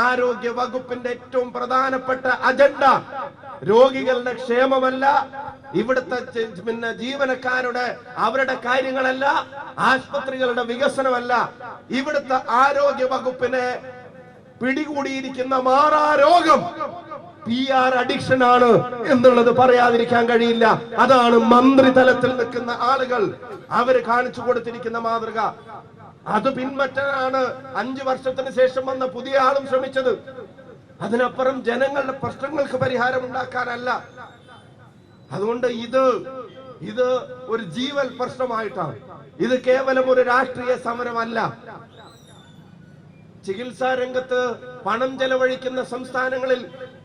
ആരോഗ്യ വകുപ്പിന്റെ ഏറ്റവും പ്രധാനപ്പെട്ട അജണ്ട. രോഗികളുടെ ക്ഷേമമല്ല ഇവിടുത്തെ പിന്നെ ജീവനക്കാരുടെ അവരുടെ കാര്യങ്ങളല്ല ആശുപത്രികളുടെ വികസനമല്ല. ഇവിടുത്തെ ആരോഗ്യ വകുപ്പിനെ പിടികൂടിയിരിക്കുന്ന മാറാ രോഗം പി ആർ അഡിക്ഷൻ ആണ് എന്നുള്ളത് പറയാതിരിക്കാൻ കഴിയില്ല. അതാണ് മന്ത്രിതലത്തിൽ നിൽക്കുന്ന ആളുകൾ. അവർ കാണിച്ചു കൊടുത്തിരിക്കുന്ന മാതൃക. അത് പിൻപറ്റാനാണ് അഞ്ചു വർഷത്തിന് ശേഷം വന്ന പുതിയ ആളും ശ്രമിച്ചത്. അതിനപ്പുറം ജനങ്ങളുടെ പ്രശ്നങ്ങൾക്ക് പരിഹാരം ഉണ്ടാക്കാനല്ല. അതുകൊണ്ട് ഇത് ഇത് ഒരു ജീവൽ പ്രശ്നമായിട്ടാണ്. ഇത് കേവലം ഒരു രാഷ്ട്രീയ സമരമല്ല. ചികിത്സാ രംഗത്ത് പണം ചെലവഴിക്കുന്ന സംസ്ഥാനങ്ങളിൽ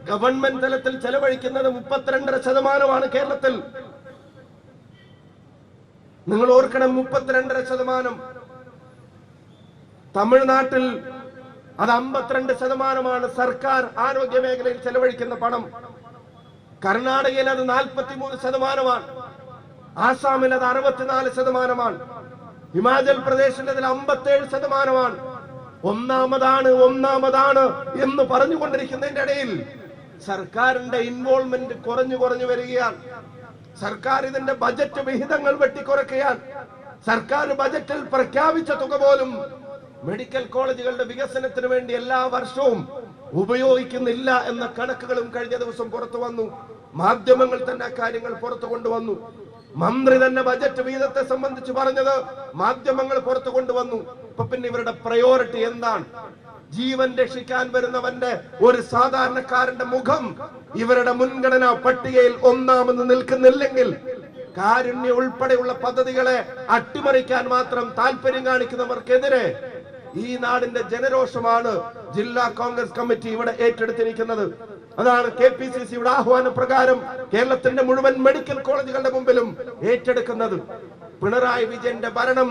ഗവൺമെന്റ് തലത്തിൽ ചെലവഴിക്കുന്നത് മുപ്പത്തിരണ്ടര ശതമാനമാണ് കേരളത്തിൽ. നിങ്ങൾ ഓർക്കണം മുപ്പത്തിരണ്ടര ശതമാനം തമിഴ്നാട്ടിൽ അത് അമ്പത്തിരണ്ട് ശതമാനമാണ് സർക്കാർ ആരോഗ്യ മേഖലയിൽ ചെലവഴിക്കുന്ന പണം. കർണാടകയിൽ അത് നാൽപ്പത്തിമൂന്ന് ശതമാനമാണ്. ആസാമിൽ അത് അറുപത്തിനാല് ശതമാനമാണ്. ഹിമാചൽ പ്രദേശിൽ അതിൽ അമ്പത്തേഴ് ശതമാനമാണ്. ഒന്നാമതാണ് ഒന്നാമതാണ് എന്ന് പറഞ്ഞുകൊണ്ടിരിക്കുന്നതിന്റെ ഇടയിൽ സർക്കാരിന്റെ ഇൻവോൾവ്മെന്റ് കുറഞ്ഞു കുറഞ്ഞു വരികയാണ്. സർക്കാർ ഇതിന്റെ ബജറ്റ് വിഹിതങ്ങൾ വെട്ടിക്കുറയ്ക്കുകയാണ്. സർക്കാർ ബജറ്റിൽ പ്രഖ്യാപിച്ച തുക പോലും മെഡിക്കൽ കോളേജുകളുടെ വികസനത്തിന് വേണ്ടി എല്ലാ വർഷവും ഉപയോഗിക്കുന്നില്ല എന്ന കണക്കുകളും കഴിഞ്ഞ ദിവസം പുറത്തു വന്നു. മാധ്യമങ്ങൾ തന്നെ കാര്യങ്ങൾ പുറത്തു കൊണ്ടുവന്നു. മന്ത്രി തന്നെ ബജറ്റ് വീതത്തെ സംബന്ധിച്ച് പറഞ്ഞത് മാധ്യമങ്ങൾ പുറത്തു കൊണ്ടുവന്നു. ഇപ്പൊ പിന്നെ ഇവരുടെ പ്രയോറിറ്റി എന്താണ്? ജീവൻ രക്ഷിക്കാൻ വരുന്നവന്റെ ഒരു സാധാരണക്കാരന്റെ മുഖം ഇവരുടെ മുൻഗണനാ പട്ടികയിൽ ഒന്നാമെന്ന് നിൽക്കുന്നില്ലെങ്കിൽ കാരുണ്യ ഉൾപ്പെടെയുള്ള പദ്ധതികളെ അട്ടിമറിക്കാൻ മാത്രം താല്പര്യം കാണിക്കുന്നവർക്കെതിരെ ഈ നാടിന്റെ ജനരോഷമാണ് ജില്ലാ കോൺഗ്രസ് കമ്മിറ്റി ഇവിടെ ഏറ്റെടുത്തിരിക്കുന്നത്. അതാണ് കെ പി സി സിയുടെ ആഹ്വാന പ്രകാരം കേരളത്തിന്റെ മുഴുവൻ മെഡിക്കൽ കോളേജുകളുടെ മുമ്പിലും ഏറ്റെടുക്കുന്നത്. പിണറായി വിജയന്റെ ഭരണം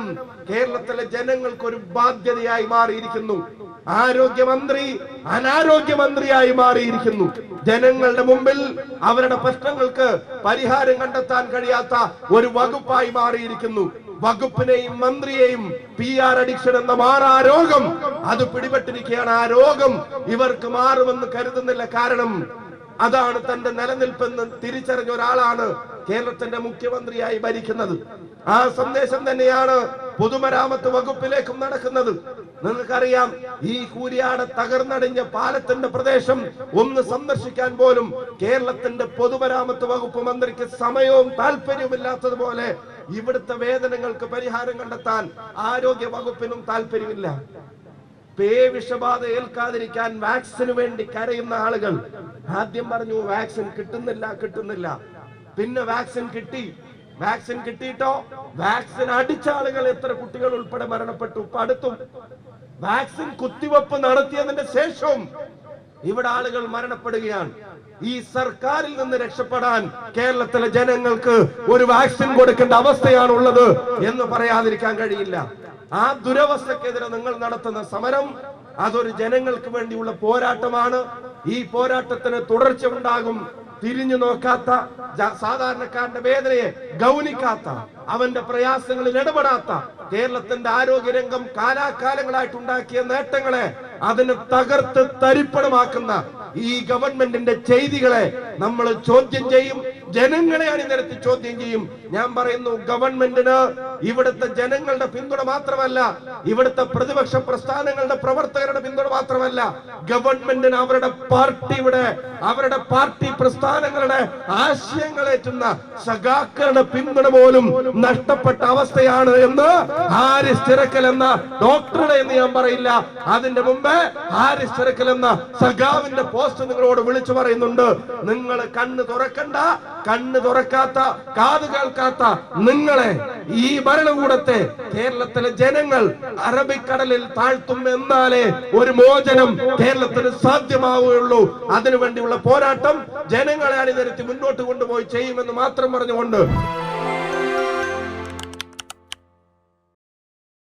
കേരളത്തിലെ ജനങ്ങൾക്ക് ഒരു ബാധ്യതയായി മാറിയിരിക്കുന്നു. ആരോഗ്യമന്ത്രി അനാരോഗ്യമന്ത്രിയായി മാറിയിരിക്കുന്നു. ജനങ്ങളുടെ മുമ്പിൽ അവരുടെ പ്രശ്നങ്ങൾക്ക് പരിഹാരം കണ്ടെത്താൻ കഴിയാത്ത ഒരു വകുപ്പായി മാറിയിരിക്കുന്നു. വകുപ്പിനെയും മന്ത്രിയെയും പി ആർ അഡിക്ഷൻ എന്ന മാറാ രോഗം. അത് പിടിപെട്ടിരിക്കുകയാണ്. ആ രോഗം ഇവർക്ക് മാറുമെന്ന് കരുതുന്നില്ല. കാരണം അതാണ് തന്റെ നിലനിൽപ്പെന്ന് തിരിച്ചറിഞ്ഞ ഒരാളാണ് കേരളത്തിന്റെ മുഖ്യമന്ത്രിയായി ഭരിക്കുന്നത്. ആ സന്ദേശം തന്നെയാണ് പൊതുമരാമത്ത് വകുപ്പിലേക്കും നടക്കുന്നത്. നിങ്ങൾക്കറിയാം ഈ കൂരിയാട് തകർന്നടിഞ്ഞ പാലത്തിന്റെ പ്രദേശം ഒന്ന് സന്ദർശിക്കാൻ പോലും കേരളത്തിന്റെ പൊതുമരാമത്ത് വകുപ്പ് മന്ത്രിക്ക് സമയവും താല്പര്യവുമില്ലാത്തതുപോലെ ഇവിടുത്തെ വേദനകൾക്ക് പരിഹാരം കണ്ടെത്താൻ ആരോഗ്യ വകുപ്പിനും താല്പര്യമില്ല പേവിഷബാധ ഏൽക്കാതിരിക്കാൻ വാക്സിന് വേണ്ടി കരയുന്ന ആളുകൾ ആദ്യം പറഞ്ഞു വാക്സിൻ കിട്ടുന്നില്ല കിട്ടുന്നില്ല. പിന്നെ വാക്സിൻ കിട്ടി. വാക്സിൻ കിട്ടിയിട്ടോ? വാക്സിൻ അടിച്ച ആളുകൾ എത്ര കുട്ടികൾ ഉൾപ്പെടെ മരണപ്പെട്ടു? ഇപ്പൊ അടുത്തും. വാക്സിൻ കുത്തിവെപ്പ് നടത്തിയതിന്റെ ശേഷവും ഇവിടെ ആളുകൾ മരണപ്പെടുകയാണ്. ഈ സർക്കാരിൽ നിന്ന് രക്ഷപ്പെടാൻ കേരളത്തിലെ ജനങ്ങൾക്ക് ഒരു വാക്സിൻ കൊടുക്കേണ്ട അവസ്ഥയാണ് ഉള്ളത് എന്ന് പറയാതിരിക്കാൻ കഴിയില്ല. ആ ദുരവസ്ഥക്കെതിരെ നിങ്ങൾ നടത്തുന്ന സമരം അതൊരു ജനങ്ങൾക്ക് വേണ്ടിയുള്ള പോരാട്ടമാണ്. ഈ പോരാട്ടത്തിന് തുടർച്ച ഉണ്ടാകും. തിരിഞ്ഞു നോക്കാത്ത സാധാരണക്കാരന്റെ വേദനയെ ഗൗനിക്കാത്ത അവന്റെ പ്രയാസങ്ങളിൽ ഇടപെടാത്ത കേരളത്തിന്റെ ആരോഗ്യരംഗം കാലാകാലങ്ങളായിട്ട് ഉണ്ടാക്കിയ നേട്ടങ്ങളെ അതിനെ തകർത്ത് തരിപ്പണമാക്കുന്ന ഈ ഗവൺമെന്റിന്റെ ചെയ്തികളെ നമ്മൾ ചോദ്യം ചെയ്യും. ജനങ്ങളെ അണിനിരത്തി ചോദ്യം ചെയ്യും. ഞാൻ പറയുന്നു ഗവൺമെന്റിന് ഇവിടുത്തെ ജനങ്ങളുടെ പിന്തുണ മാത്രമല്ല ഇവിടുത്തെ പ്രതിപക്ഷ പ്രസ്ഥാനങ്ങളുടെ പ്രവർത്തകരുടെ പിന്തുണ മാത്രമല്ല ഗവൺമെന്റിന് അവരുടെ പാർട്ടിയുടെ അവരുടെ പാർട്ടി പ്രസ്ഥാനങ്ങളുടെ ആശയങ്ങളേറ്റുന്ന സഖാക്കളുടെ പിന്തുണ പോലും നഷ്ടപ്പെട്ട അവസ്ഥയാണ് എന്ന് ഹാരിസ് ചിറക്കൽ എന്ന ഡോക്ടറുടെ എന്ന് ഞാൻ പറയില്ല. അതിന്റെ മുമ്പേ ഹാരിസ് ചിറക്കൽ എന്ന സഖാവിന്റെ പോസ്റ്റ് നിങ്ങളോട് വിളിച്ചു പറയുന്നുണ്ട്. നിങ്ങൾ കണ്ണ് തുറക്കണ്ട കണ്ണ് തുറക്കാത്ത കാത് കേൾക്കാത്ത നിങ്ങളെ ഈ ഭരണകൂടത്തെ കേരളത്തിലെ ജനങ്ങൾ അറബിക്കടലിൽ താഴ്ത്തും എന്നാലേ ഒരു മോചനം കേരളത്തിന് സാധ്യമാവുകയുള്ളൂ. അതിനുവേണ്ടിയുള്ള പോരാട്ടം ജനങ്ങളെ അണിനിരത്തി മുന്നോട്ട് കൊണ്ടുപോയി ചെയ്യുമെന്ന് മാത്രം പറഞ്ഞുകൊണ്ട്